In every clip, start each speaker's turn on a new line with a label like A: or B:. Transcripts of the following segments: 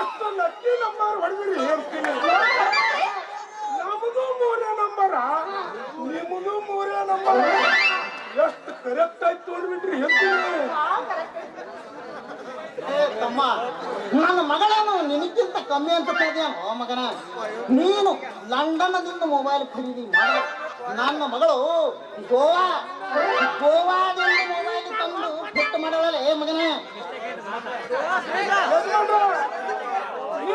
A: ಅಷ್ಟು lucky number
B: ಹೊಡೆದಿರಿ ಹೇಳ್ತೀನಿ. ನಮಗೂ ಮೂರೇ ನಂಬರ. ನಿಮಗೂ
A: ಮೂರೇ ನಂಬರ.
B: ಎಷ್ಟು ಕರೆಕ್ಟ್
A: ಆಗಿ
B: ತೋಡ್ಬಿಟ್ರಿ
A: ಹೇಳ್ತೀನಿ.
B: ತಮ್ಮ ನನ್ನ
A: ಮಗಳನ್ನು ನಿನಗಿಂತ
B: ಕಮ್ಮಿ ಅಂತ ಕೇಳಿದ್ಯಾನೋ ಮಗನ? ನೀನು
A: ಲಂಡನದಿಂದ ಮೊಬೈಲ್ ಖರೀದಿ
B: ಮಾಡ. ನನ್ನ ಮಗಳು
A: ಗೋವಾ
B: ಗೋವಾದಿಂದ ಮೊಬೈಲ್ ತಂದು ಫಿಟ್ ಮಾಡವಲ್ಲ ಏ
A: ಮಗನೇ?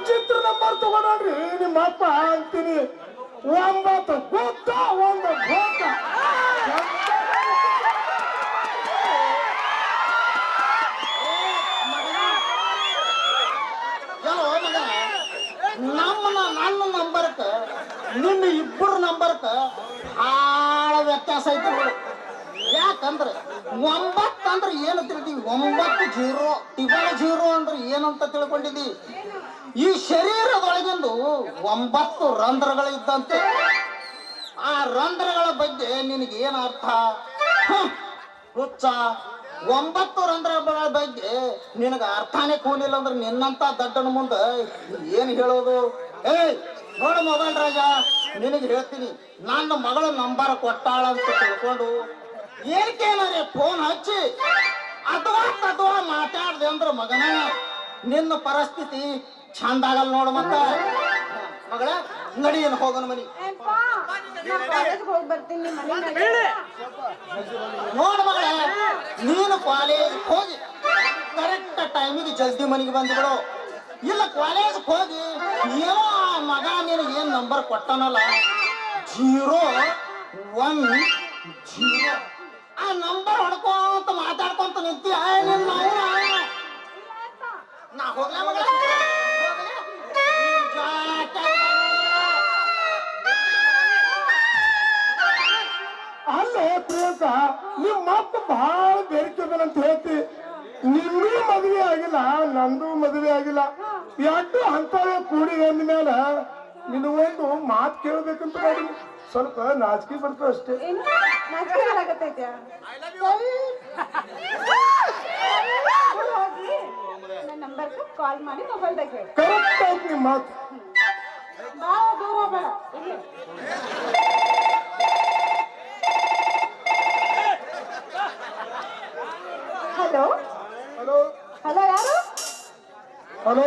A: ವಿಚಿತ್ರ ನಂಬರ್ ತಗೊಂಡ್ರಿ. ನಿಮ್ಮ ಅಪ್ಪ ಅಂತೀನಿ. ಒಂಬತ್ತು ಗೊತ್ತ ಒಂದು
C: ಮಗ ನಮ್ಮ ನನ್ನ ನಂಬರ್ಕ ನಿನ್ನ ಇಬ್ಬರು ನಂಬರ್ಕ ಭಾಳ ವ್ಯತ್ಯಾಸ ಐತಿ ಯಾಕಂದ್ರೆ ಒಂಬತ್ತು ಅಂದ್ರೆ ಏನು ತಿಳಿದೀವಿ? ಒಂಬತ್ತು ಜೀರೋ ಟಿಬಲ್ ಜೀರೋ ಅಂದ್ರೆ ಏನಂತ ತಿಳ್ಕೊಂಡಿದ್ದಿ ಈ ಶರೀರದೊಳಗಿಂದು ಒಂಬತ್ತು ರಂಧ್ರಗಳಿದ್ದಂತೆ. ಆ ರಂಧ್ರಗಳ ಬಗ್ಗೆ ನಿನಗೆ ಏನು ಅರ್ಥ. ಹುಚ್ಚ. ಒಂಬತ್ತು ರಂಧ್ರಗಳ ಬಗ್ಗೆ ನಿನಗೆ ಅರ್ಥನೇ ಕೂನಿಲ್ಲ ಅಂದ್ರೆ ನಿನ್ನಂತ ದಡ್ಡನ ಮುಂದೆ ಏನು ಹೇಳೋದು? ಏಯ್, ನೋಡು ಮೊಬೈಲ್ ರಾಜ, ನಿನಗೆ ಹೇಳ್ತೀನಿ. ನನ್ನ ಮಗಳ ನಂಬರ್ ಕೊಟ್ಟಾಳ ಅಂತ ತಿಳ್ಕೊಂಡು ಏನಕ್ಕೇನಾರೆ ಫೋನ್ ಹಚ್ಚಿ. ಅಥವಾ ತದ್ವಾ ಮಾತಾಡ್ದೆ ಅಂದ್ರೆ ಮಗನ. ನಿನ್ನ ಪರಿಸ್ಥಿತಿ ಚಂದ ಆಗಲ್ಲ ನೋಡು ಮತ್ತ. ಮಗಳ ನಡಿಯನ್ ಹೋಗೋಣ ಮನಿ. ನೋಡು ಮಗಳೇ ನೀನು ಕಾಲೇಜ್ ಹೋಗಿ. ಕರೆಕ್ಟ್ ಟೈಮಿಗೆ ಜಲ್ದಿ ಮನೆಗೆ ಬಂದ್ಬಿಡು ಇಲ್ಲ ಕಾಲೇಜ್ ಹೋಗಿ ಏನೋ ಆ ಮಗ ನಿನಗೆ ಏನು ನಂಬರ್ ಕೊಟ್ಟನಲ್ಲ? Zero one zero. ಆ ನಂಬರ್ ಹೊಡ್ಕೊಂತ ಮಾತಾಡ್ಕೊಂತ ನಿಂತಿ ಆ ನಿನ್ನ ಅವ್ನ. ನಾ ಹೋಗ್ಲಾ ಮಗಳ
A: ಅಲ್ಲ ಪ್ರಿಯಾಂಕ ನಿಮ್ಮ ಅಪ್ಪ ಬಹಳ ಬೇಡಿಕೆ ಅಂತ ಹೇಳ್ತಿ. ನಿನ್ನೂ ಮದುವೆ ಆಗಿಲ್ಲ ನಂದು ಮದುವೆ ಆಗಿಲ್ಲ. ಎಡ್ಡು ಅಂತವೇ ಕೂಡಿ ಅಂದ ಮೇಲೆ ನಿನ್ನ ಒಂದು ಮಾತು ಕೇಳಬೇಕಂತ ಸ್ವಲ್ಪ ನಾಚಿಕೆ ಬರ್ತದೆ ಅಷ್ಟೇ.
B: ನಾಚಿಕೆ ಆಗತ್ತೈತೆ ಹೋಗಿ ನನ್ನ ನಂಬರ್ಗೆ ಕಾಲ್ ಮಾಡಿ ಮೊಬೈಲ್ದಾಗ ಹೇಳಿ.
A: ಕರೆಕ್ಟ್ ಆಯ್ತು ನಿಮ್ಮ ಮಾತು.
B: ಭಾಳ ದೂರ ಬೇಡ ಇಲ್ಲಿ. ಹಲೋ
A: ಹಲೋ
B: ಹಲೋ ಯಾರು?
A: Hello